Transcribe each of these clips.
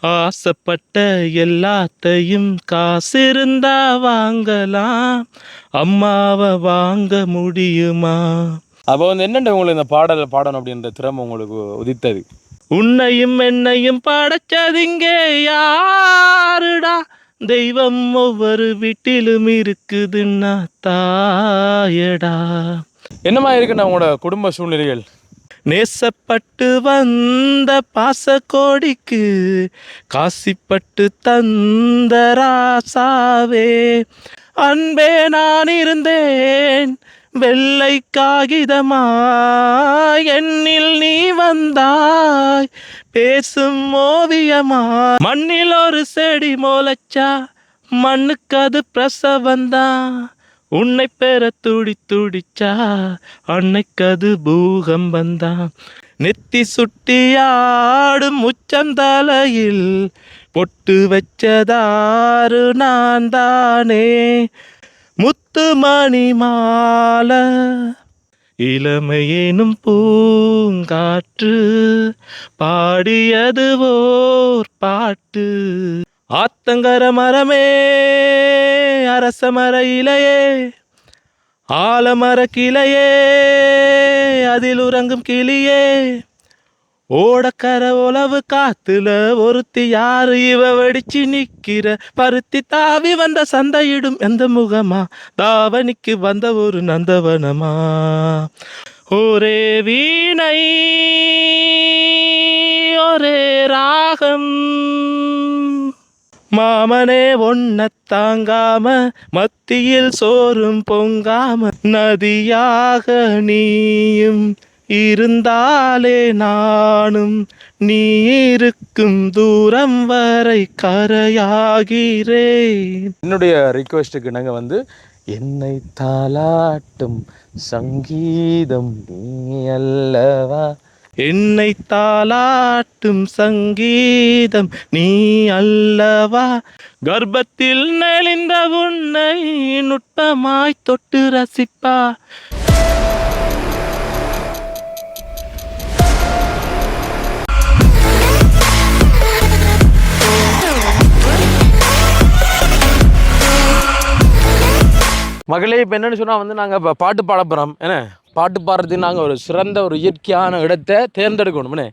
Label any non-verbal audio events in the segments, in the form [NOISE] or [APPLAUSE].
ஆசைப்பட்ட எல்லாத்தையும் காசிருந்தா வாங்கலாம். அம்மாவை வாங்க முடியுமா? அப்போ வந்து என்னென்ன உங்களுக்கு இந்த பாடல் பாடணும் அப்படின்ற திறமை உங்களுக்கு உதித்தது? உன்னையும் என்னையும் படைச்சதிங்கே யாருடா? தெய்வம் ஒவ்வொரு வீட்டிலும் இருக்குதுன்னா தாயடா. என்னமா இருக்குண்ணா உங்களோட குடும்ப சூழ்நிலைகள்? நேசப்பட்டு வந்த பாசக்கோடிக்கு காசிப்பட்டு தந்த ராசாவே. அன்பே நான் இருந்தேன். வெள்ளை காகிதமா என்னில் நீ வந்தாய். பேசும் ஓவியமா. மண்ணில் ஒரு செடி மோலச்சா. மண்ணுக்கு அது பிரசவந்தான் உன்னை பெற துடி துடிச்சா அன்னைக்கது பூகம்பந்தான் நெத்தி சுட்டியாடும் உச்சந்தலையில் பொட்டு வச்சதாறு நான் தானே. முத்து மணி மாலை இளமையேனும் பூங்காற்று பாடியது ஓர் பாட்டு. ஆத்தங்கர மரமே அரச மர இலையே ஆலமர கிளையே அதில் உறங்கும் கிளியே. ஓடக்கர உளவு காத்துல ஒருத்தி யாரு? இவ வெடிச்சு நிக்கிற பருத்தி தாவி வந்த சந்தையிடும் எந்த முகமா? தாவணிக்கு வந்த ஒரு நந்தவனமா? ஒரே வீணை ஒரே ராகம். மாமனே ஒன்ன தாங்காம மத்தியில் சோறும் பொங்காம நதியாக நீயும் இருந்தாலே நானும் நீ இருக்கும் தூரம் வரை கரையாகிறேன். என்னுடைய ரிக்வெஸ்ட்டுக்கு நாங்கள் வந்து என்னை தாளாட்டும் சங்கீதம் நீ அல்லவா? என்னை தாளாட்டும் சங்கீதம் நீ அல்லவா? கர்ப்பத்தில் நெளிந்த உன்னை நுட்பமாய் தொட்டு ரசிப்பா. மகளே இப்போ என்னன்னு சொன்னால் வந்து நாங்கள் இப்போ பாட்டு பாட போகிறோம் என்ன? பாட்டு பாடுறதுக்கு நாங்கள் ஒரு சிறந்த ஒரு இயற்கையான இடத்தை தேர்ந்தெடுக்கணும்னே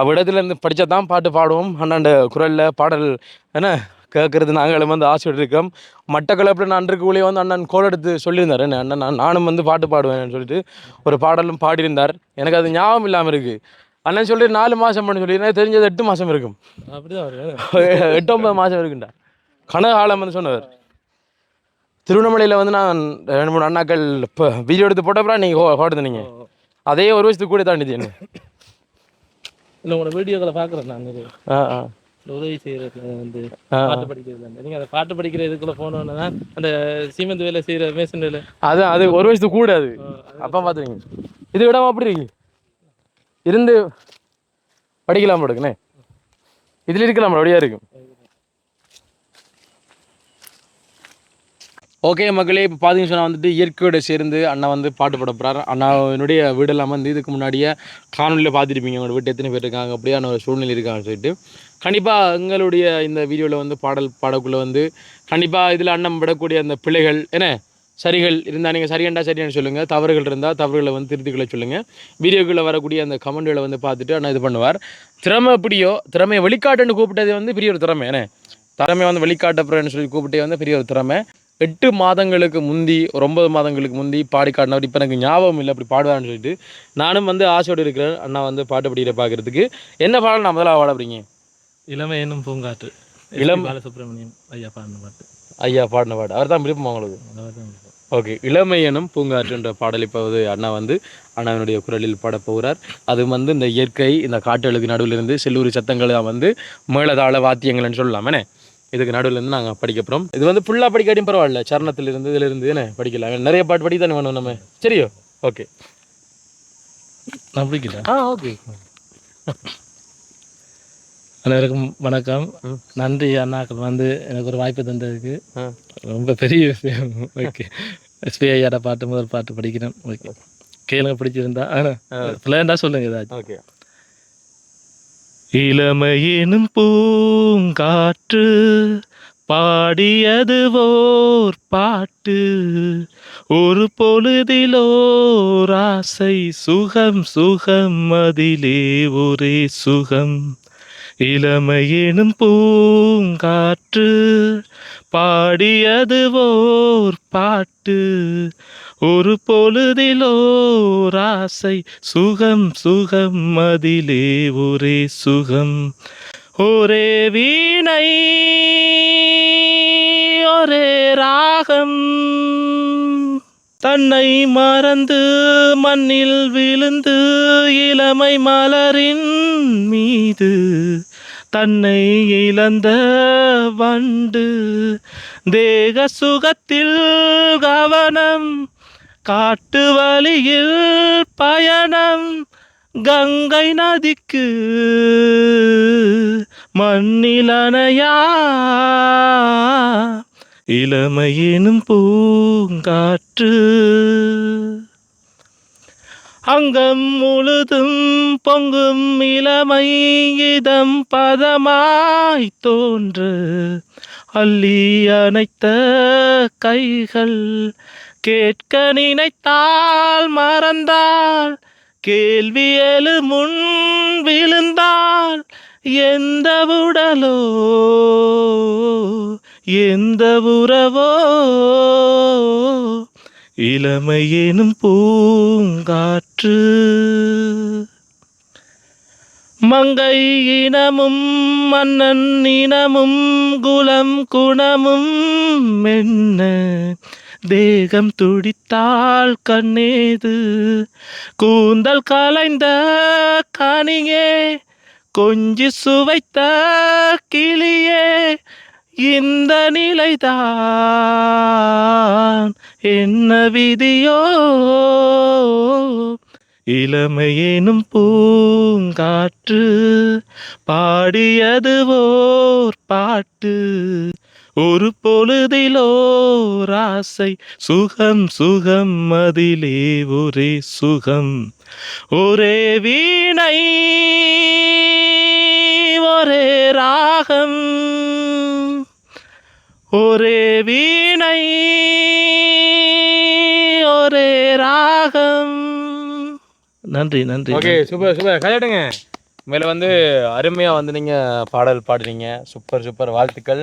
அவ இடத்துல இருந்து படித்தா தான் பாட்டு பாடுவோம். அண்ணாண்ட குரலில் பாடல் என்ன? கேட்குறது நாங்களும் வந்து ஆசை இருக்கோம் மட்டக்களப்பில் நான் இருக்கக்குள்ளேயே வந்து அண்ணன் கோல் எடுத்து சொல்லியிருந்தார். என்ன? அண்ணன் நான் நானும் வந்து பாட்டு பாடுவேன்னு சொல்லிட்டு ஒரு பாடலும் பாடியிருந்தார். எனக்கு அது ஞாபகம் இல்லாமல் இருக்குது அண்ணன் சொல்லி நாலு மாதம் பண்ணி சொல்லி எனக்கு தெரிஞ்சது எட்டு மாதம் இருக்கும். அப்படிதான் எட்டு ஒன்பது மாதம் இருக்குண்டா. கனகாலம் வந்து சொன்னவர் திருவண்ணாமலையில் வந்து நான் ரெண்டு மூணு அண்ணாக்கள் இப்போ வீடியோ எடுத்து போட்டப்பறம் நீங்கள் ஹோட்டது நீங்கள் அதே ஒரு வருஷத்துக்கு கூட தாண்டிது என்ன? இல்லை உங்களோட வீடியோக்களை பார்க்குறேன் நான். ஆ ஆ. உதவி செய்யறதுல வந்து. பாட்டு படிக்கிறதுல நீங்கள் அந்த பாட்டு படிக்கிற இதுக்குள்ள போனோன்னு அந்த சீமெந்து வேலை செய்கிற மேசன் வேலை. அது அது ஒரு வயசுக்கு கூட அது. அப்போ பார்த்துருங்க இது விடாம அப்படி இருக்கு. இருந்து படிக்கலாம் போடுங்கண்ணே இதில் இருக்கலாம் அப்படியா இருக்கும் ஓகே மக்களே இப்போ பார்த்தீங்கன்னு சொன்னால் வந்துட்டு இயற்கையோட சேர்ந்து அண்ணா வந்து பாட்டு பாட போகிறார் என்னுடைய வீடெல்லாம் வந்து இதுக்கு முன்னாடியே காணொலியில் பார்த்துருப்பீங்க உங்களோட வீட்டு எத்தனை பேர் இருக்காங்க அப்படியான ஒரு சூழ்நிலை இருக்காங்கன்னு சொல்லிட்டு. கண்டிப்பாக எங்களுடைய இந்த வீடியோவில் வந்து பாடல் பாடக்குள்ளே வந்து கண்டிப்பாக இதில் அண்ணன் விடக்கூடிய அந்த பிழைகள் என்ன? சரிகள் இருந்தால் நீங்கள் சரியண்டா சரியானு சொல்லுங்கள் தவறுகள் இருந்தால் தவறுகளை வந்து திருத்திக்களை சொல்லுங்கள் வீடியோக்குள்ளே வரக்கூடிய அந்த கமெண்ட்களை வந்து பார்த்துட்டு அண்ணா இது பண்ணுவார். திறமை எப்படியோ திறமையை வெளிக்காட்டுன்னு கூப்பிட்டது வந்து பெரிய ஒரு திறமை என்ன? திறமை வந்து வெளிக்காட்டப்புறம்னு சொல்லி கூப்பிட்டே வந்து பெரிய ஒரு திறமை. எட்டு மாதங்களுக்கு முந்தி ஒரு ஒன்பது மாதங்களுக்கு முந்தி பாடி காட்டினவர். இப்போ எனக்கு ஞாபகம் இல்லை அப்படி பாடுவார்னு சொல்லிட்டு. நானும் வந்து ஆசையோடு இருக்கிறேன். அண்ணா வந்து பாட்டு படிக்கிற பார்க்கறதுக்கு என்ன பாடல் நான் முதல்ல பாட போறீங்க இளமை என்னும் பூங்காற்று. இளம்- இளம் பாலசுப்ரமணியம் ஐயா பாடின பாட்டு. ஐயா பாடின பாட்டு. அவர் தான் விருப்பம் உங்களுக்கு? ஓகே. இளமையனும் பூங்காற்றுன்ற பாடல் இப்போ வந்து அண்ணா வந்து அண்ணாவினுடைய குரலில் பாடப் போகிறார். அது வந்து இந்த இயற்கை இந்த காட்டுகளுக்கு நடுவில் இருந்து செல்லூரி சத்தங்களை வந்து மேளதாள வாத்தியங்கள்னு சொல்லலாமே. இதுக்கு நடுவில் இருந்து நாங்கள் படிக்க போகிறோம் இது வந்து ஃபுல்லாக படிக்காட்டியும் பரவாயில்ல. சரணத்திலிருந்து இதிலிருந்து என்ன படிக்கலாம் நிறைய பாட்டு படிக்க தானே வேணும் நம்ம. சரியோ? ஓகே நான் பிடிக்கல ஆ ஓகே அனைவருக்கும் வணக்கம். நன்றி அண்ணாக்கள் வந்து எனக்கு ஒரு வாய்ப்பு தந்ததுக்கு. ரொம்ப பெரிய விஷயம். ஓகே. எஸ்பி ஐயாட பாட்டு முதல் பாட்டு படிக்கிறேன் ஓகே. கேளுங்க பிடிச்சிருந்தா. ஆனால் பிள்ளைண்டா சொல்லுங்க ஏதாச்சும். ஓகே இளமையினும் பூங்காற்று பாடியது ஓர் பாட்டு. ஒரு பொழுதிலோர் ஆசை சுகம் சுகம் அதிலே ஒரே சுகம். இளமையினும் பூங்காற்று பாடியது ஓர் பாட்டு. ஒரு பொழுதிலோர் ஆசை. சுகம் சுகம் அதிலே ஒரே சுகம். ஒரே வீணை ஒரே ராகம். தன்னை மறந்து மண்ணில் விழுந்து இளமை மலரின் மீது தன்னை இழந்த வண்டு தேக சுகத்தில் கவனம் காட்டு வழியில் பயணம் கங்கை நதிக்கு மண்ணிலனையா இளமையினும் பூங்காற்று அங்கம் முழுதும் பொங்கும் இளமை இதம் பதமாய் தோன்று அள்ளி அணைத்த கைகள் கேட்க நினைத்தால் மறந்தால் கேள்வி எழு முன் விழுந்தால் எந்த உடலோ எந்த உறவோ? இளமையேனும் பூங்காற்று. மங்கை இனமும் மன்னன் இனமும் குலம் குணமும் மென்ன. தேகம் துடித்தால் கண்ணேது. கூந்தல் கலைந்த கனியே கொஞ்சி சுவைத்த கிளியே இந்த நிலைதான். என்ன விதியோ? இளமையேனும் பூங்காற்று பாடியது ஓர் பாட்டு. ஒரு பொழுதிலோ ராசை சுகம் சுகம் அதிலே ஒரே சுகம். ஒரே வீணை ஒரே ராகம். ஒரே வீணை ஒரே ராகம். நன்றி நன்றி ஓகே சூப்பர் சூப்பர் கல்யாடுங்க மேலே வந்து அருமையாக வந்து நீங்கள் பாடல் பாடுறீங்க. சூப்பர் சூப்பர் வாழ்த்துக்கள்.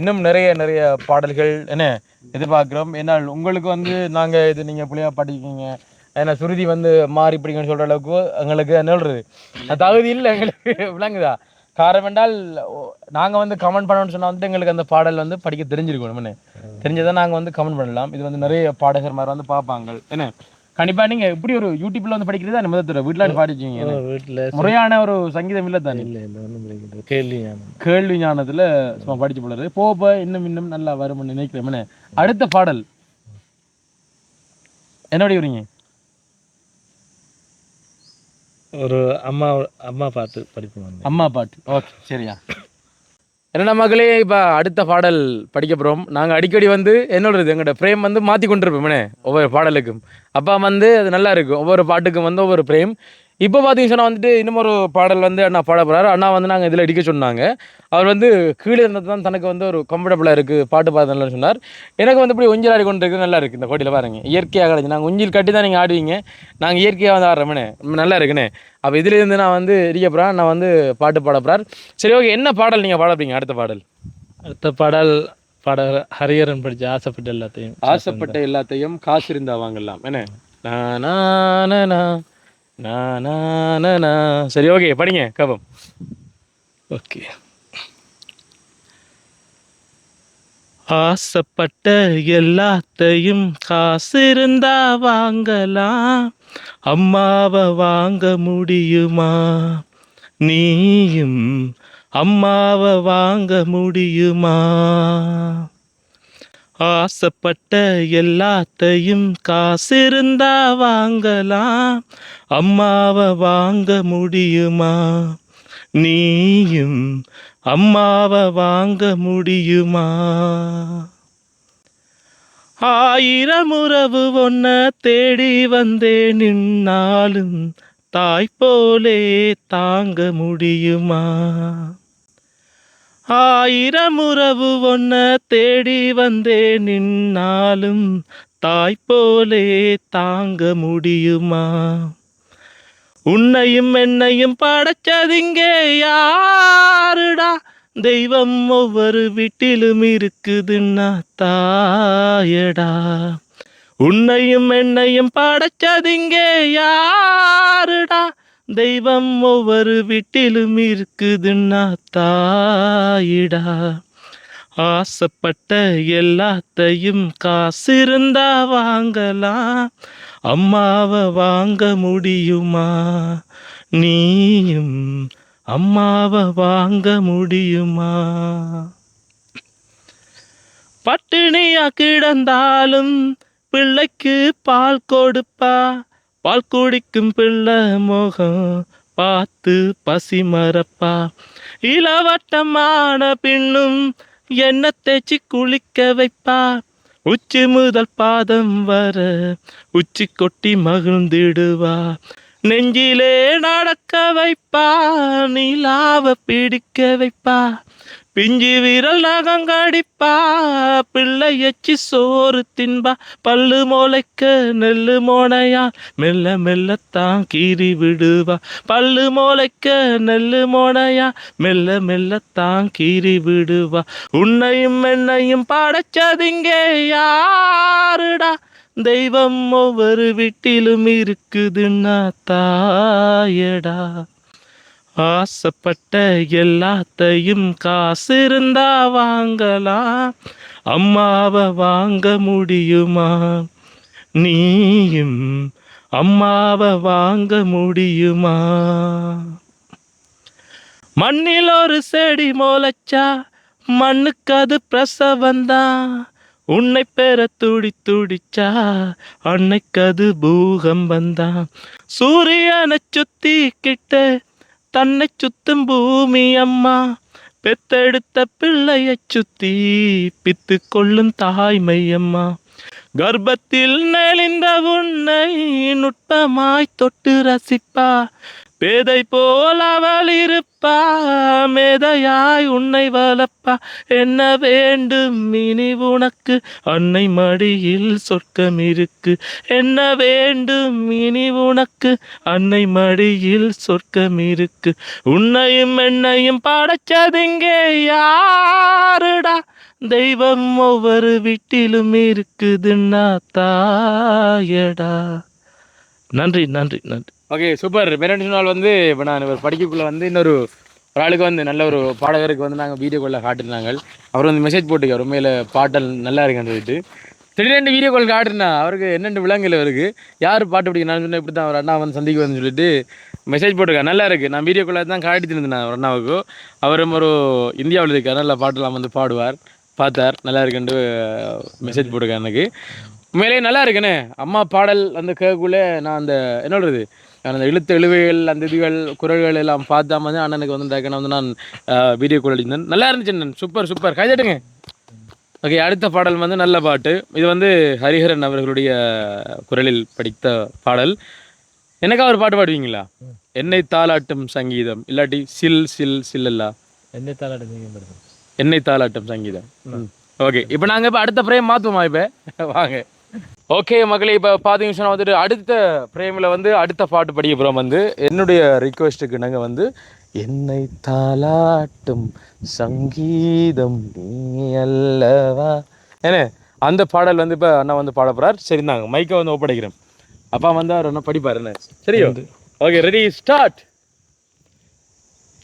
இன்னும் நிறைய நிறைய பாடல்கள் என்ன எதிர்பார்க்குறோம். ஏன்னால் உங்களுக்கு வந்து நாங்கள் இது நீங்கள் புள்ளியாக பாடிருக்கீங்க. ஏன்னா சுருதி வந்து மாறி பிடிக்கும்னு சொல்கிற அளவுக்கு எங்களுக்கு என்ன சொல்கிறது தகுதி இல்லை எங்களுக்கு. விளங்குதா? காரணம் என்றால் நாங்கள் வந்து கமெண்ட் பண்ணணும்னு சொன்னால் வந்து எங்களுக்கு அந்த பாடல் வந்து படிக்க தெரிஞ்சிருக்கணும் என்ன தெரிஞ்சதான் நாங்கள் வந்து கமெண்ட் பண்ணலாம். இது வந்து நிறைய பாடகர் மாதிரி வந்து பார்ப்பாங்க. என்ன? கண்டிப்பா நீங்க இப்படி ஒரு யூடியூப்ல வந்து படிக்கிறது தான் முதல் வீட்டுல பாடிச்சீங்க வீட்டில் முறையான ஒரு சங்கீதம் இல்ல தானே? இல்லை இல்லை கேள்வி ஞானம். கேள்வி ஞானத்துல சும்மா படிச்சு போடுறது. போக போக இன்னும் இன்னும் நல்லா வரும்னு நினைக்கிறேன் அடுத்த பாடல். என்னோட வரீங்க ஒரு அம்மா அம்மா பாட்டு படிப்போம் அம்மா பாட்டு. ஓகே சரியா. என்னடா மக்களே இப்போ அடுத்த பாடல் படிக்க போகிறோம் நாங்கள் அடிக்கடி வந்து என்னோடது எங்களோட ஃப்ரேம் வந்து மாற்றி கொண்டிருப்போம்னே ஒவ்வொரு பாடலுக்கும். அப்பா வந்து அது நல்லா இருக்கும். ஒவ்வொரு பாட்டுக்கும் வந்து ஒவ்வொரு ஃப்ரேம் இப்போ பார்த்தீங்கன்னு சொன்னால் வந்துட்டு ஒரு பாடல் வந்து அண்ணா பாட போகிறாரு அண்ணா வந்து நாங்கள் இதில் அடிக்க சொன்னாங்க. அவர் வந்து கீழே இருந்தது தான் தனக்கு வந்து ஒரு கம்ஃபர்டபுளாக இருக்குது பாட்டு பாட நல்லா சொன்னார். எனக்கு வந்து இப்படி ஒஞ்சில் ஆடி கொண்டு இருக்குது நல்லா இருக்குது இந்த பாட்டியில் பாருங்க. இயற்கையாக கிடச்சி நாங்கள் ஒஞ்சில் கட்டி தான் நீங்கள் ஆடுவீங்க. நாங்கள் இயற்கையாக வந்து ஆடுறோம்னே. நல்லா இருக்குண்ணே அப்போ இதுலேருந்து நான் வந்து இடிக்க போகிறேன் நான் வந்து பாட்டு பாட போகிறார் சரி ஓகே. என்ன பாடல் நீங்கள் பாட போறீங்க? அடுத்த பாடல். அடுத்த பாடல் பாடகர் ஹரிஹரன் படிச்ச ஆசைப்பட்ட எல்லாத்தையும். ஆசைப்பட்ட எல்லாத்தையும் காசு இருந்தா வாங்கலாம். என்ன? நானா சரி ஓகே படிங்க கபம். ஓகே ஆசைப்பட்ட எல்லாத்தையும் காசு இருந்தா வாங்கலாம். அம்மாவை வாங்க முடியுமா? நீயும் அம்மாவை வாங்க முடியுமா? ஆசைப்பட்ட எல்லாத்தையும் காசு இருந்தா வாங்கலாம். அம்மாவை வாங்க முடியுமா? நீயும் அம்மாவை வாங்க முடியுமா? ஆயிரம் உறவு ஒன்ன தேடி வந்தேன் நின்னாலும் தாய் போலே தாங்க முடியுமா? ஆயிரம் உறவு ஒன்ன தேடி வந்தே நின்னாலும் தாய் போலே தாங்க முடியுமா? உன்னையும் என்னையும் படைச்சதிங்கே யாருடா? தெய்வம் ஒவ்வொரு வீட்டிலும் இருக்குதுன்னா தாயடா. உன்னையும் என்னையும் படைச்சதிங்கே யாருடா? தெய்வம் ஒவ்வொரு வீட்டிலும் இருக்குதுன்னா தாயிடா. ஆசைப்பட்ட எல்லாத்தையும் காசு இருந்தா வாங்கலாம். அம்மாவை வாங்க முடியுமா? நீயும் அம்மாவை வாங்க முடியுமா? பட்டினியா கிடந்தாலும் பிள்ளைக்கு பால் கொடுப்பா. பால் குடிக்கும் பிள்ளை முகம் பார்த்து பசி மறப்பா. இளவட்டமான பின்னும் எண்ணெய் தேய்ச்சி குளிக்க வைப்பா. உச்சி முதல் பாதம் வர உச்சி கொட்டி மகிழ்ந்திடுவா. நெஞ்சிலே நடக்க வைப்பா நிலாவ பிடிக்க வைப்பா. பிஞ்சு விரல் நகங்கடிப்பா பிள்ளை எச்சி சோறு தின்பா. பல்லு முளைக்க நெல்லு மோனையா மெல்ல மெல்லத்தான் கீறி விடுவா. பல்லு முளைக்க நெல்லு மோனையா மெல்ல மெல்லத்தான் கீறி விடுவா. உன்னையும் என்னையும் படைச்சதிங்கே யாருடா? தெய்வம் ஒவ்வொரு வீட்டிலும் இருக்குதுன்னா தாயடா. ஆசைப்பட்ட எல்லாத்தையும் காசு இருந்தா வாங்கலாம். அம்மாவை வாங்க முடியுமா? நீயும் அம்மாவை வாங்க முடியுமா? மண்ணில் ஒரு செடி மோலச்சா மண்ணுக்கு அது பிரசவந்தான் உன்னை பெற துடி துடிச்சா அன்னைக்கு அது பூகம் வந்தான் சூரியனை சுத்தி கிட்ட தன்னை சுத்தும் பூமி அம்மா. பெத்தெடுத்த பிள்ளையை சுத்தி பித்து கொள்ளும் தாய்மை அம்மா. கர்ப்பத்தில் நெளிந்த உன்னை நுட்பமாய் தொட்டு ரசிப்பா. பேதை போல் அவள் இருப்பா மேதையாய் உன்னை வளப்பா என்ன வேண்டும் இனி உனக்கு? அன்னை மடியில் சொர்க்கம் இருக்கு. என்ன வேண்டும் இனி உனக்கு? அன்னை மடியில் சொர்க்கம் இருக்கு. உன்னையும் என்னையும் படைச்சதிங்கே யாருடா? தெய்வம் ஒவ்வொரு வீட்டிலும் இருக்குதுன்னா தாயடா. நன்றி நன்றி நன்றி. ஓகே சூப்பர் பேரண்ட்ஸ் நாள் வந்து இப்போ நான் ஒரு படிக்கக்குள்ளே வந்து இன்னொரு ஒரு ஆளுக்கு வந்து நல்ல ஒரு பாடகருக்கு வந்து நாங்கள் வீடியோ காலில் காட்டிருந்தாங்க. அவர் வந்து மெசேஜ் போட்டுக்கார் உண்மையில் பாட்டல் நல்லா இருக்குன்னு சொல்லிட்டு. திடீரெண்டு வீடியோ கால் காட்டுனா அவருக்கு என்னென்ன விலங்குகள் இருக்கு யார் பாட்டு பிடிக்கும் நான் சொன்னேன் இப்படி தான் அவர் அண்ணா வந்து சந்திக்க வந்து சொல்லிட்டு மெசேஜ் போட்டிருக்காரு. நல்லா இருக்குது நான் வீடியோ காலில் தான் காட்டிட்டு இருந்தேன் ஒரு அண்ணாவுக்கு. அவரும் ஒரு இந்தியாவில் இருக்கார். நல்ல பாட்டெல்லாம் வந்து பாடுவார். பார்த்தார். நல்லா இருக்குன்ட்டு மெசேஜ் போட்டிருக்காரு எனக்கு. உண்மையிலேயே நல்லா இருக்குண்ணே அம்மா பாடல் அந்த கேட்குள்ளே நான் அந்த என்ன சொல்கிறது அந்த இழுத்து எழுவைகள் அந்த இதுகள் குரல்கள் எல்லாம் பார்த்தா தான் அண்ணனுக்கு வந்து டக்குனு வந்து நான் வீடியோ கால் அடிந்தேன் நல்லா இருந்துச்சு அண்ணன். சூப்பர் சூப்பர் கைதட்டுங்க ஓகே அடுத்த பாடல் வந்து நல்ல பாட்டு. இது வந்து ஹரிஹரன் அவர்களுடைய குரலில் படித்த பாடல். எனக்கா ஒரு பாட்டு பாடுவீங்களா? என்னை தாளாட்டும் சங்கீதம். இல்லாட்டி சில் சில் சில்லல்லா என்னை தாளாட்டும் சங்கீதம் என்னை தாளாட்டும் சங்கீதம். ஓகே இப்போ நாங்கள் இப்போ அடுத்த ஃப்ரேம் மாற்றுவோமா இப்போ? வாங்க. ஓகே மக்களே இப்போ பார்த்தீங்கன்னு வந்துட்டு அடுத்த பிரேமில் வந்து அடுத்த பாட்டு படிக்க போகிறோம் வந்து. என்னுடைய ரிக்வெஸ்ட்டுக்கு நாங்கள் வந்து என்னை தாளாட்டும் சங்கீதம் நீ அல்லவா? ஏன்னா அந்த பாடல் வந்து இப்போ அண்ணா வந்து பாட போகிறார் சரி நாங்கள் மைக்கை வந்து ஒப்படைக்கிறேன் அப்பா வந்து அவர் என்ன படிப்பார் என்ன சரியோ? ஓகே ரெடி ஸ்டார்ட்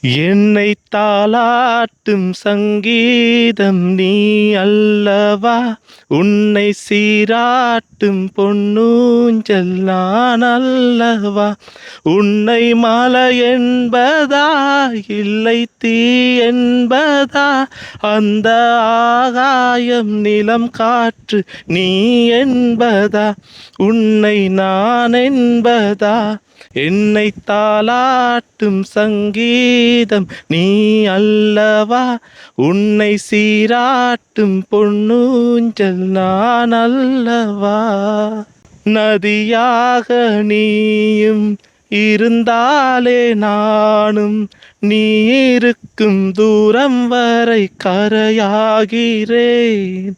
என்னை தாளாட்டும் சங்கீதம் நீ அல்லவா? உன்னை சீராட்டும் பொன்னூஞ்சல் நான் அல்லவா? உன்னை மலை என்பதா? இல்லை தீ என்பதா? அந்த ஆகாயம் நிலம் காற்று நீ என்பதா? உன்னை நான் என்பதா? என்னை தாளாட்டும் சங்கீதம் நீ அல்லவா? உன்னை சீராட்டும் பொன்னூஞ்சல் நான் அல்லவா? நதியாக நீயும் இருந்தாலே நானும் நீ இருக்கும் தூரம் வரை கரையாகிறேன்.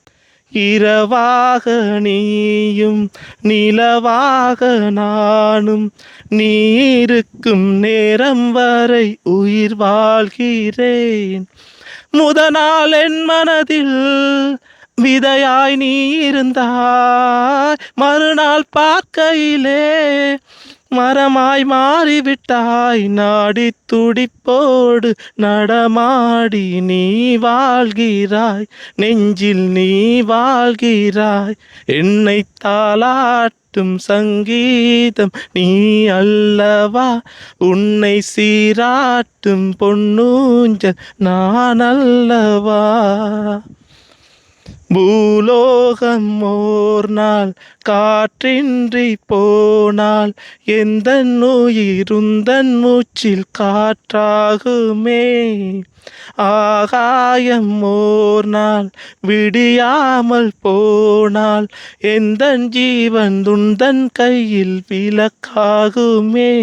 இரவாக நீயும் நிலவாக நானும் நீ இருக்கும் நேரம் வரை உயிர் வாழ்கிறேன். முதனால் என் மனதில் விதையாய் நீ இருந்தாய் மறுநாள் பார்க்கையிலே மரமாய் மாறிவிட்டாய் நாடி துடிப்போடு நடமாடி நீ வாழ்கிறாய் நெஞ்சில் நீ வாழ்கிறாய் என்னை தாளாட்டும் சங்கீதம் நீ அல்லவா உன்னை சீராட்டும் பொன்னூஞ்சல் நான் அல்லவா? பூலோகம் ஓர் நாள் காற்றின்றி போனால் எந்த நோயிருந்தன் மூச்சில் காற்றாகுமே. ஆகாயம் ஓர் நாள் விடியாமல் போனால் எந்த ஜீவன் துந்தன் கையில் விளக்காகுமே.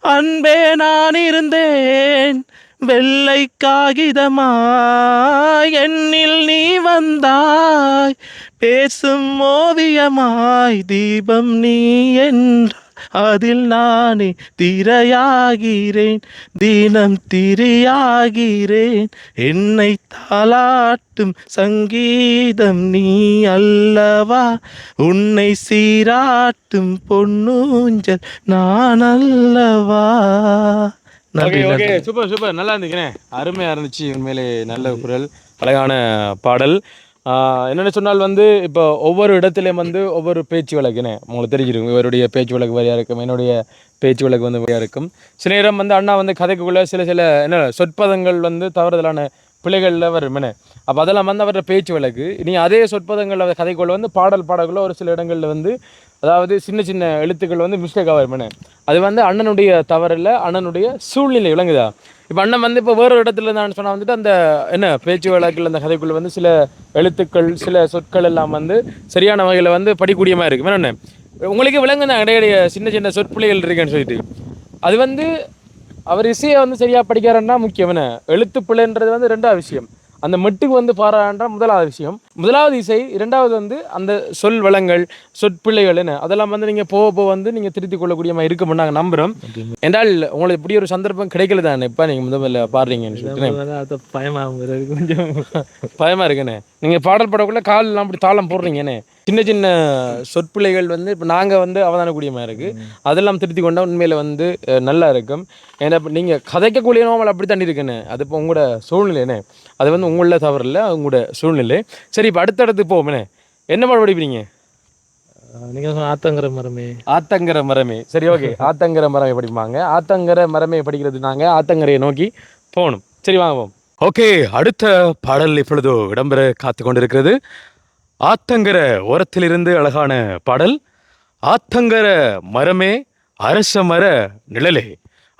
அன்பே நான் இருந்தேன் வெள்ளை காகிதமாய் என்னில் நீ வந்தாய். பேசும் ஓவியமாய் தீபம் நீ என்றாய். அதில் நானே திரையாகிறேன் தினம் திரியாகிறேன். என்னை தாளாட்டும் சங்கீதம் நீ அல்லவா? உன்னை சீராட்டும் பொன்னூஞ்சல் நான் அல்லவா? Okay okay. Super super. நல்லா இருந்துச்சுண்ணே அருமையாக இருந்துச்சு உண்மையிலே. நல்ல குரல் அழகான பாடல். என்னென்ன சொன்னால் வந்து இப்போ ஒவ்வொரு இடத்துலையும் வந்து ஒவ்வொரு பேச்சு வழக்குண்ணே. உங்களுக்கு தெரிஞ்சிருக்கும். இவருடைய பேச்சு வழக்கு வழியாக இருக்கும். என்னுடைய பேச்சு வழக்கு வந்து வழியாக இருக்கும். சில நேரம் வந்து அண்ணா வந்து கதைக்குள்ளே சில சில என்ன சொற்பதங்கள் வந்து தவறுதலான பிழைகளில் வரும் என்ன அப்போ அதெல்லாம் வந்து அவரோட பேச்சு வழக்கு. நீ அதே சொற்பதங்கள் கதைக்குள்ள வந்து பாடல் பாடக்குள்ள ஒரு சில இடங்களில் வந்து அதாவது சின்ன சின்ன எழுத்துக்கள் வந்து மிஸ்டேக் வரும் அது வந்து அண்ணனுடைய தவறில் அண்ணனுடைய சூழ்நிலை விளங்குதா? இப்போ அண்ணன் வந்து இப்போ வேறு இடத்துல இருந்தான்னு சொன்னால் வந்துட்டு அந்த என்ன பேச்சு வழக்கில் அந்த கதைக்குள்ளே வந்து சில எழுத்துக்கள் சில சொற்கள் எல்லாம் வந்து சரியான வகையில் வந்து படிக்கூடியமாக இருக்கு. என்னென்ன என்ன உங்களுக்கு விளங்குதான் இடையிடைய சின்ன சின்ன சொற்பிள்ளைகள் இருக்குன்னு சொல்லிட்டு. அது வந்து அவர் இசையை வந்து சரியாக படிக்கிறாருன்னா முக்கியம் என்ன எழுத்து பிள்ளைன்றது வந்து ரெண்டாவது விஷயம். அந்த மெட்டுக்கு வந்து பாராட்டுற முதலாவது விஷயம். முதலாவது இசை இரண்டாவது வந்து அந்த சொல் வளங்கள் சொற்பிள்ளைகள் என்ன அதெல்லாம் வந்து நீங்கள் போக போக வந்து நீங்கள் திருத்திக் கொள்ளக்கூடியமா இருக்கும்னு நாங்கள் நம்புகிறோம் என்றால் உங்களுக்கு இப்படி ஒரு சந்தர்ப்பம் கிடைக்கல தானே இப்போ நீங்கள் முதல்ல பாடுறீங்கன்னு சொல்லிட்டு இருக்கு கொஞ்சம் பயமா இருக்குண்ணே நீங்க பாடல் பாடக்குள்ள கால் எல்லாம் அப்படி தாளம் போடுறீங்கண்ணே சின்ன சின்ன சொற்பிள்ளைகள் வந்து இப்போ நாங்கள் வந்து அவதானக்கூடியமா இருக்கு. அதெல்லாம் திருத்தி கொண்டா உண்மையில வந்து நல்லா இருக்கும். ஏன்னா இப்போ நீங்கள் கதைக்கக்கூடிய நோமல் அப்படி தாண்டி இருக்குண்ணே அது இப்போ உங்களோட சூழ்நிலைண்ணே அது வந்து உங்கள தவறு இல்லை உங்களோட சூழ்நிலை. சரி இப்போ அடுத்தடுத்து போவோம்ண்ணே என்ன பாடம் படிப்பீங்க? நீங்க சொன்ன ஆத்தங்கிற மரமே. ஆத்தங்கர மரமே. சரி ஓகே. [LAUGHS] ஆத்தங்கர மரமே படிப்பாங்க. ஆத்தங்கர மரமே படிக்கிறது நாங்கள் ஆத்தங்கரையை நோக்கி போகணும். சரி வாங்க போவோம். ஓகே அடுத்த பாடல் இப்பொழுதோ இடம்பெற காத்து கொண்டிருக்கிறது. ஆத்தங்கர ஓரத்திலிருந்து அழகான பாடல் ஆத்தங்கர மரமே அரச மர நிழலே.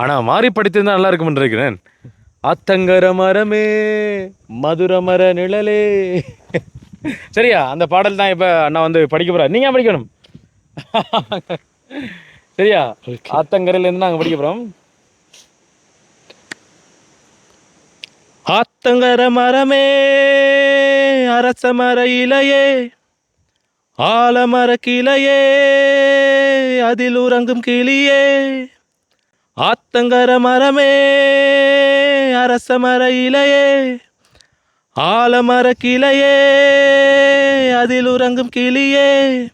ஆனா மாறி படித்திருந்தா நல்லா இருக்கும்னு இருக்கிறேன் ஆத்தங்கர மரமே மதுர மர நிழலே. சரியா அந்த பாடல் தான் இப்ப அண்ணா வந்து படிக்க போறாரு. நீங்க படிக்கணும்? சரியா ஆத்தங்கரையில இருந்து நாங்க படிக்க போறோம். ஆத்தங்கர மரமே அரச மர இலையே ஆலமர கிளையே அதில் உறங்கும் கிளியே. ஆத்தங்கர மரமே அரச மர இலையே ஆலமர கிளையே அதில் உறங்கும் கிளியே.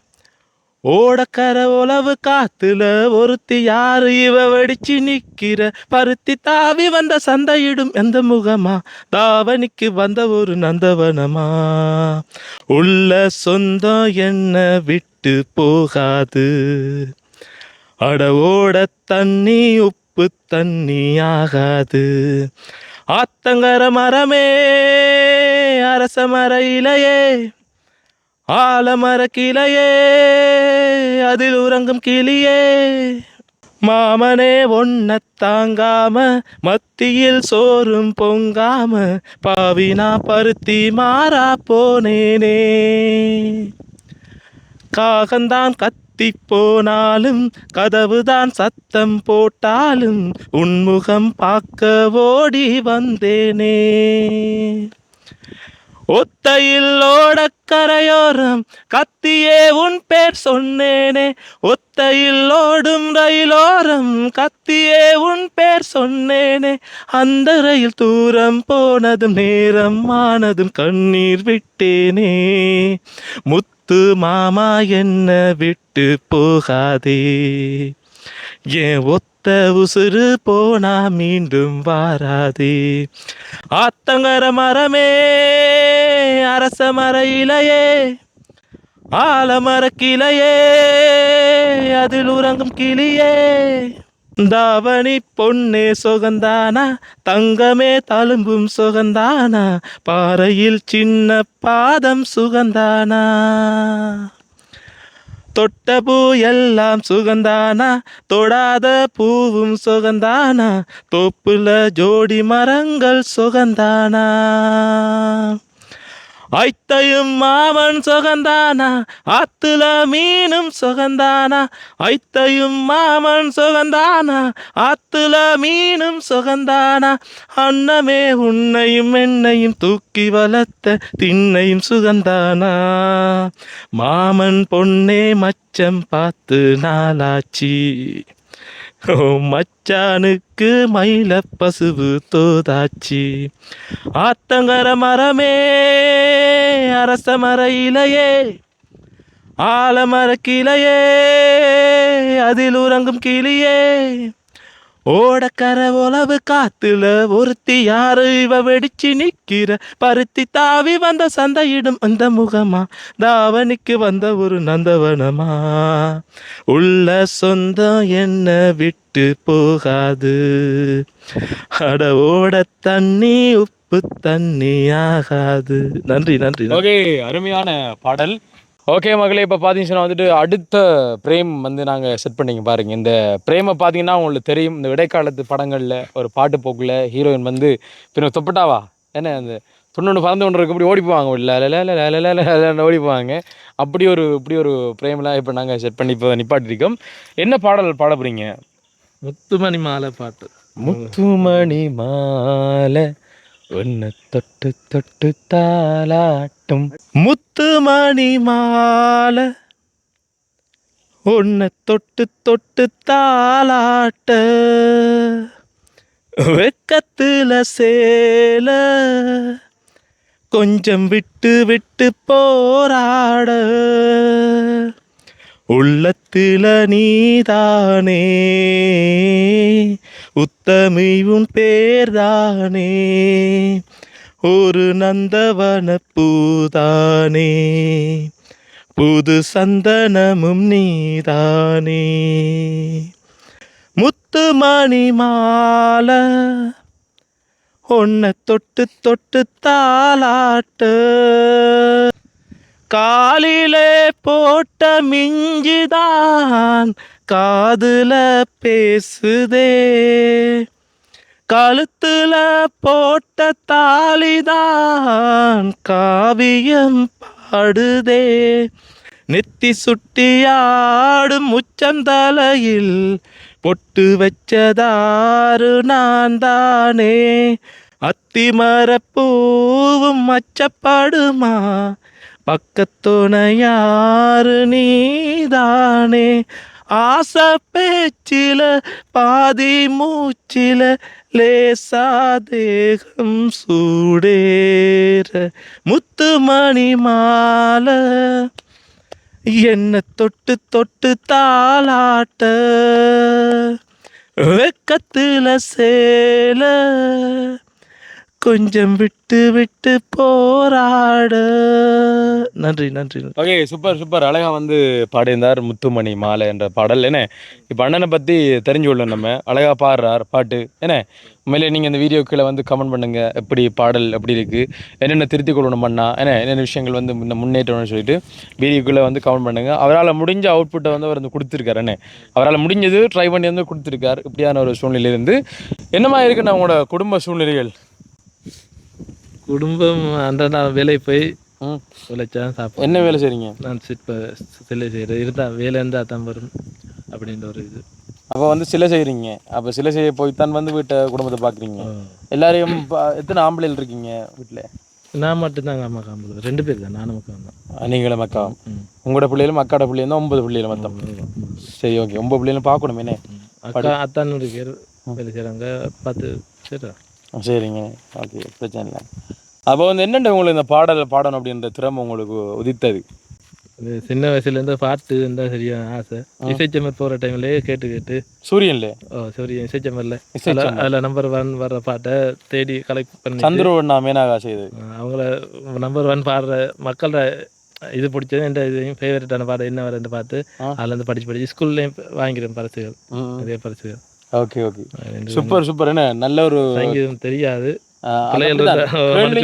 ஓடக்கர உளவு காத்துல ஒருத்தி யாரு? இவ வெடிச்சு நிக்கிற பருத்தி தாவி வந்த சந்தையிடும் எந்த முகமா? தாவணிக்கு வந்த ஒரு நந்தவனமா? உள்ள சொந்தம் என்ன விட்டு போகாது. அட ஓட தண்ணி உப்பு தண்ணி ஆகாது. ஆத்தங்கர மரமே அரச மர இலையே. ஆலமர கிளையே அதில் உறங்கும் கிளியே. மாமனே ஒன்ன தாங்காம மத்தியில் சோறும் பொங்காம பாவினா பருத்தி மாறா போனேனே. காகந்தான் கத்தி போனாலும் கதவுதான் சத்தம் போட்டாலும் உன்முகம் பார்க்க ஓடி வந்தேனே. ஒத்தையில் ஓடக்கரையோரம் கத்தியே உன் பேர் சொன்னேனே. ஒத்தையில் ஓடும் ரயிலோரம் கத்தியே உன் பேர் சொன்னேனே. அந்த ரயில் தூரம் போனதும் நேரம் ஆனதும் கண்ணீர் விட்டேனே. முத்து மாமா என்ன விட்டு போகாதே. ஏன் ஒத்த உசுறு போனா மீண்டும் வாராதே. ஆத்தங்கர மரமே. அரச மர இலையே ஆலமர கிளையே அதில் உறங்கும் கிளியே. தாவணி பொன்னே சுகந்தானா தங்கமே தழும்பும் சுகந்தானா பாறையில் சின்ன பாதம் சுகந்தானா. தொட்ட பூ எல்லாம் சுகந்தானா தொடாத பூவும் சுகந்தானா தோப்புல ஜோடி மரங்கள் சுகந்தானா. ஐத்தையும் மாமன் சுகந்தானா ஆத்துல மீனும் சுகந்தானா? ஐத்தையும் மாமன் சுகந்தானா ஆத்துல மீனும் சுகந்தானா? அன்னமே உன்னையும் என்னையும் தூக்கி வளர்த்த திண்ணையும் சுகந்தானா? மாமன் பொன்னே மச்சம் பார்த்து நாளாச்சி. மச்சானுக்கு மயில பசுவு தோதாச்சி. ஆத்தங்கர மரமே அரச மர இலையே ஆலமர கிளையே அதில் உறங்கும் கிளியே. ஓடக்கர உழவு காத்துல ஒருத்தி யாரு? இவ வெடிச்சு நிக்கிற பருத்தி தாவி வந்த சந்தையிடும் அந்த முகமா? தாவணிக்கு வந்த ஒரு நந்தவனமா? உள்ள சொந்தம் என்ன விட்டு போகாது. அட ஓட தண்ணி உப்பு தண்ணி ஆகாது. நன்றி நன்றி நன்றி. ஓகே அருமையான பாடல். ஓகே மகளே இப்போ பார்த்தீங்கன்னா வந்துட்டு அடுத்த பிரேம் வந்து நாங்கள் செட் பண்ணிங்க பாருங்க. இந்த பிரேமை பார்த்தீங்கன்னா உங்களுக்கு தெரியும். இந்த இடைக்காலத்து படங்களில் ஒரு பாட்டு போக்கில் ஹீரோயின் வந்து பின்ன தொப்பட்டாவா? என்ன அந்த துண்ணொன்று பறந்து கொண்டு இருக்கு இப்படி ஓடி போவாங்க. இல்லை இல்லை ஓடி போவாங்க. அப்படி ஒரு இப்படி ஒரு பிரேம்லாம் இப்போ நாங்கள் செட் பண்ணி இப்போ நிப்பாட்டிருக்கோம். என்ன பாடல் பாட போறீங்க? முத்துமணி மாலை பாட்டு. முத்துமணி மாலை ஒன்று தொட்டு தொட்டு தாலாட்டும் முத்துமணி மாலை. உன்னை தொட்டு தொட்டு தாளாட்ட. வெக்கத்தில் சேல. கொஞ்சம் விட்டு விட்டு போராட. உள்ளத்துல நீதானே. உத்தமி பேர்தானே. ஒரு நந்தவன பூதானே புது சந்தனமும் நீதானே. முத்துமணி மால ஒன்ன தொட்டு தொட்டு தாளாட்டு. காலிலே போட்ட மிஞ்சிதான் காதுல பேசுதே. கழுத்துல போட்ட தாலிதான் காவியம் பாடுதே. நெத்தி சுட்டியாடும் உச்சந்தலையில் பொட்டு வச்சதாறு நான் தானே அத்திமரப்பூவும் மச்சப்படுமா பக்கத்துணையாறு நீதானே. ஆசை பேச்சில பாதி மூச்சில லேசா தேகம் சூடேற. முத்துமணி மாலை என்ன தொட்டு தொட்டு தாளாட்ட. வெக்கத்துல சேல கொஞ்சம் விட்டு விட்டு போராட. நன்றி நன்றி ஓகே சூப்பர் சூப்பர் அழகா வந்து பாடியிருந்தார் முத்துமணி மாலை என்ற பாடல். என்ன இப்போ அண்ணனை பற்றி தெரிஞ்சு கொள்ளணும் நம்ம. அழகா பாடுறார் பாட்டு. என்ன உண்மையிலே நீங்கள் இந்த வீடியோக்குள்ள வந்து கமெண்ட் பண்ணுங்க. எப்படி பாடல் எப்படி இருக்குது என்னென்ன திருத்திக் கொள்ளணும் அண்ணா? என்ன என்னென்ன விஷயங்கள் வந்து முன்ன முன்னேற்றம்னு சொல்லிட்டு வீடியோக்குள்ளே வந்து கமெண்ட் பண்ணுங்க. அவரால் முடிஞ்ச அவுட்புட்டை வந்து அவர் வந்து கொடுத்துருக்காரு. என்ன அவரால் முடிஞ்சது ட்ரை பண்ணி வந்து கொடுத்துருக்காரு. இப்படியான ஒரு சூழ்நிலையிலேருந்து. என்னமா இருக்குண்ணா உங்களோட குடும்ப சூழ்நிலைகள்? குடும்பம் அன்றாட வேலை போய் உழைச்சா சாப்பிடும் என்ன வேலை செய்றீங்க? நான் சிற்ப சிலை செய்கிறது இருந்தா வேலை இருந்தால் தான் வரும் அப்படின்ற ஒரு இது. அப்போ வந்து சிலை செய்கிறீங்க அப்போ சிலை செய்ய போய் தான் வந்து வீட்டை குடும்பத்தை பார்க்குறீங்க. எல்லாரையும் எத்தனை ஆம்பளைகள் இருக்கீங்க வீட்டில் நான் மட்டும்தாங்க அம்மா காம்பல் ரெண்டு பேர் தான் நானும் மக்கா தான். நீங்களும் மக்கா. உங்களோட பிள்ளைகளும் அக்காட பிள்ளைகளும் தான் ஒன்பது பிள்ளைகள் மொத்தம். சரி ஓகே ஒன்பது பிள்ளைகளும் பார்க்கணும் என்ன. அக்கா அத்தான் பேர் வேலை செய்கிறாங்க பத்து சரி சரிங்க. ஓகே பிரச்சனை இல்லை. அப்போ வந்து என்னென்ன உங்களுக்கு இந்த பாடல் பாடணும் அப்படின்ற திறமை உங்களுக்கு உதித்தது? சின்ன வயசுலேருந்து பாட்டு இருந்தால் சரியா ஆசை. இசைச்சமர் போகிற டைம்லேயே கேட்டு கேட்டு. சூரியன்ல? ஓ சரி இசைச்சமரில் இசைச்சமர். அதில் நம்பர் ஒன் வர்ற பாட்டை தேடி கலெக்ட் பண்ணி சந்திரவண்ணா மேனாகா செய்து அவங்கள நம்பர் ஒன் பாடுற மக்களோட இது பிடிச்சது எந்த இதையும் ஃபேவரட்டான பாடம் என்ன வரேன்னு பார்த்து. அதுலேருந்து படிச்சு படிச்சு ஸ்கூல்லையும் வாங்கிடுவேன் பரிசுகள். நிறைய பரிசுகள். Okay okay. Super super. என்ன நல்ல ஒரு சங்கீதம் தெரியாது.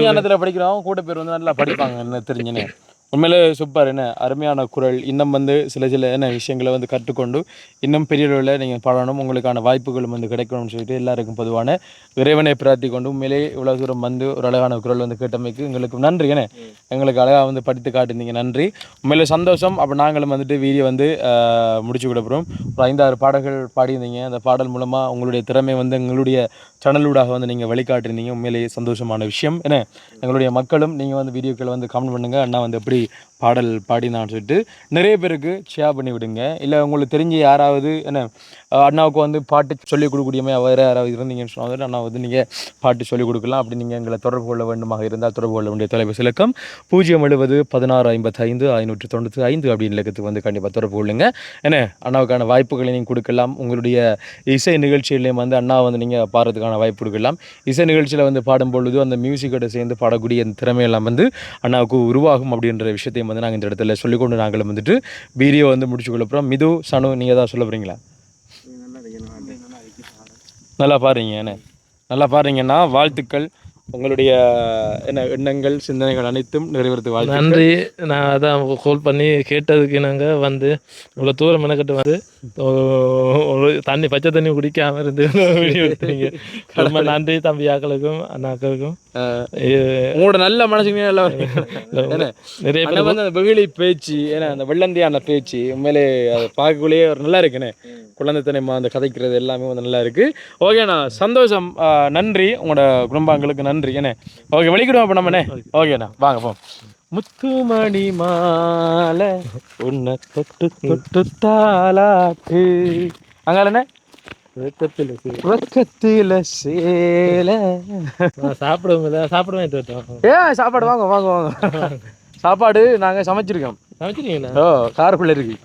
ஞானத்துல படிக்கிறவங்க கூட பேர் வந்து நல்லா படிப்பாங்க என்ன தெரிஞ்சுன்னு உண்மையிலே சூப்பர் என்ன அருமையான குரல். இன்னும் வந்து சில சில என்ன விஷயங்களை வந்து கற்றுக்கொண்டு இன்னும் பெரிய அளவில் நீங்கள் பாடணும் உங்களுக்கான வாய்ப்புகளும் வந்து கிடைக்கணும்னு சொல்லிட்டு எல்லாருக்கும் பொதுவான இறைவனை பிரார்த்தி கொண்டு உண்மையிலே இவ்வளோ தூரம் வந்து ஒரு அழகான குரல் வந்து கேட்டமைக்கு எங்களுக்கு நன்றி என்ன? எங்களுக்கு அழகாக வந்து படித்து காட்டியிருந்தீங்க நன்றி. உண்மையிலே சந்தோஷம். அப்போ நாங்களும் வந்துட்டு வீடியோ வந்து ஆஹ், முடிச்சு விட போகிறோம் ஒரு ஐந்தாறு பாடல்கள் பாடியிருந்தீங்க. அந்த பாடல் மூலமாக உங்களுடைய திறமை வந்து எங்களுடைய சேனலூடாக வந்து நீங்கள் வழிகாட்டிருந்தீங்க உண்மையிலேயே சந்தோஷமான விஷயம். என்ன எங்களுடைய மக்களும் நீங்கள் வந்து வீடியோக்களை வந்து கமெண்ட் பண்ணுங்கள் அண்ணா வந்து எப்படி பாடல் பாடினான்னு சொல்லிட்டு நிறைய பேருக்கு ஷேர் பண்ணி விடுங்க. இல்லை உங்களுக்கு தெரிஞ்ச யாராவது என்ன அண்ணாவுக்கு வந்து பாட்டு சொல்லிக் கொடுக்கக்கூடிய வேறு யாராவது இருந்தீங்கன்னு சொன்னால் அண்ணா வந்து நீங்கள் பாட்டு சொல்லிக் கொடுக்கலாம். அப்படி நீங்கள் எங்களை தொடர்பு கொள்ள வேண்டுமாக இருந்தால் தொடர்பு கொள்ள வேண்டிய தொலைபேசி இலக்கம் பூஜ்ஜியம் எழுபது பதினாறு ஐம்பத்தைந்து ஐநூற்றி தொண்ணூற்றி ஐந்து அப்படின்னு இலக்கத்துக்கு வந்து கண்டிப்பாக தொடர்பு கொள்ளுங்க. என்ன அண்ணாவுக்கான வாய்ப்புகளை நீங்கள் கொடுக்கலாம். உங்களுடைய இசை நிகழ்ச்சியிலையும் வந்து அண்ணா வந்து நீங்கள் பாடுறதுக்கான வாய்ப்பு கொடுக்கலாம். இசை நிகழ்ச்சியில் வந்து பாடும் பொழுது அந்த மியூசிக்கோட சேர்ந்து பாடக்கூடிய அந்த திறமையெல்லாம் வந்து அண்ணாவுக்கு உருவாகும் அப்படின்ற விஷயத்தையும் வந்து நாங்கள் இந்த இடத்துல சொல்லிக்கொண்டு நாங்களும் வந்துட்டு வீடியோ வந்து முடிச்சு கொள்ளப்புறோம் மிது சனு நீங்கள் தான் சொல்ல போகிறீங்களா நல்லா பாருங்க என்ன? நல்லா பாருங்கன்னா வாழ்த்துக்கள். உங்களுடைய என்ன எண்ணங்கள் சிந்தனைகள் அனைத்தும் நிறைவேறது வாழ்த்து நன்றி. நான் அதான் கால் பண்ணி கேட்டதுக்கு நாங்கள் வந்து இவ்வளோ தூரம் மெனக்கட்டு வந்து தண்ணி பச்சை தண்ணி குடிக்காம இருந்து [LAUGHS] வீடியோ எடுத்தீங்க. ரொம்ப நன்றி தம்பி ஆக்களுக்கும் அண்ணாக்களுக்கும். உங்களோட நல்ல மனசுக்கு நல்லா நிறைய ஆனா வந்து அந்த வெகுளி பேச்சு ஏன்னா அந்த வெள்ளந்தியான பேச்சு உண்மையிலே அதை பார்க்கக்குள்ளேயே ஒரு நல்லா இருக்குண்ணே குழந்தைத்தனமா அந்த கதைக்கிறது எல்லாமே வந்து நல்லா இருக்கு. ஓகேண்ணா சந்தோஷம். நன்றி. உங்களோட குடும்பங்களுக்கு நன்றி. என்ன? ஓகே வெளிக்கிடுவோம் அப்போ நம்மண்ணே ஓகேண்ணா வாங்க போ முத்துமணி மாலை உன்னை தொட்டு தொட்டு தாலாட்டு. அங்காலண்ணே பக்கத்தில் சேலை. சாப்பிடுவோங்க சாப்பிடுவேன் எடுத்து ஏ சாப்பாடு வாங்க வாங்க வாங்க. சாப்பாடு நாங்க சமைச்சிருக்கோம். சமைச்சிருக்கீங்களா? ஓ காருக்குள்ள இருக்கு.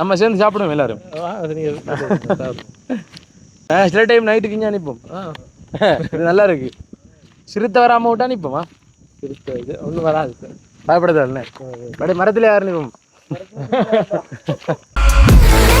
நம்ம சேர்ந்து சாப்பிடுவோம் எல்லாரும். சில டைம் நைட்டுக்கு இது நல்லா இருக்கு. சிறுத்தை வராம விட்டா அனுப்போமா இருக்கு இது ஒன்றும் வராது சார். பயப்படுதல்ல. அப்படியே மரத்துல யாரும் நிற்போம் [LAUGHS]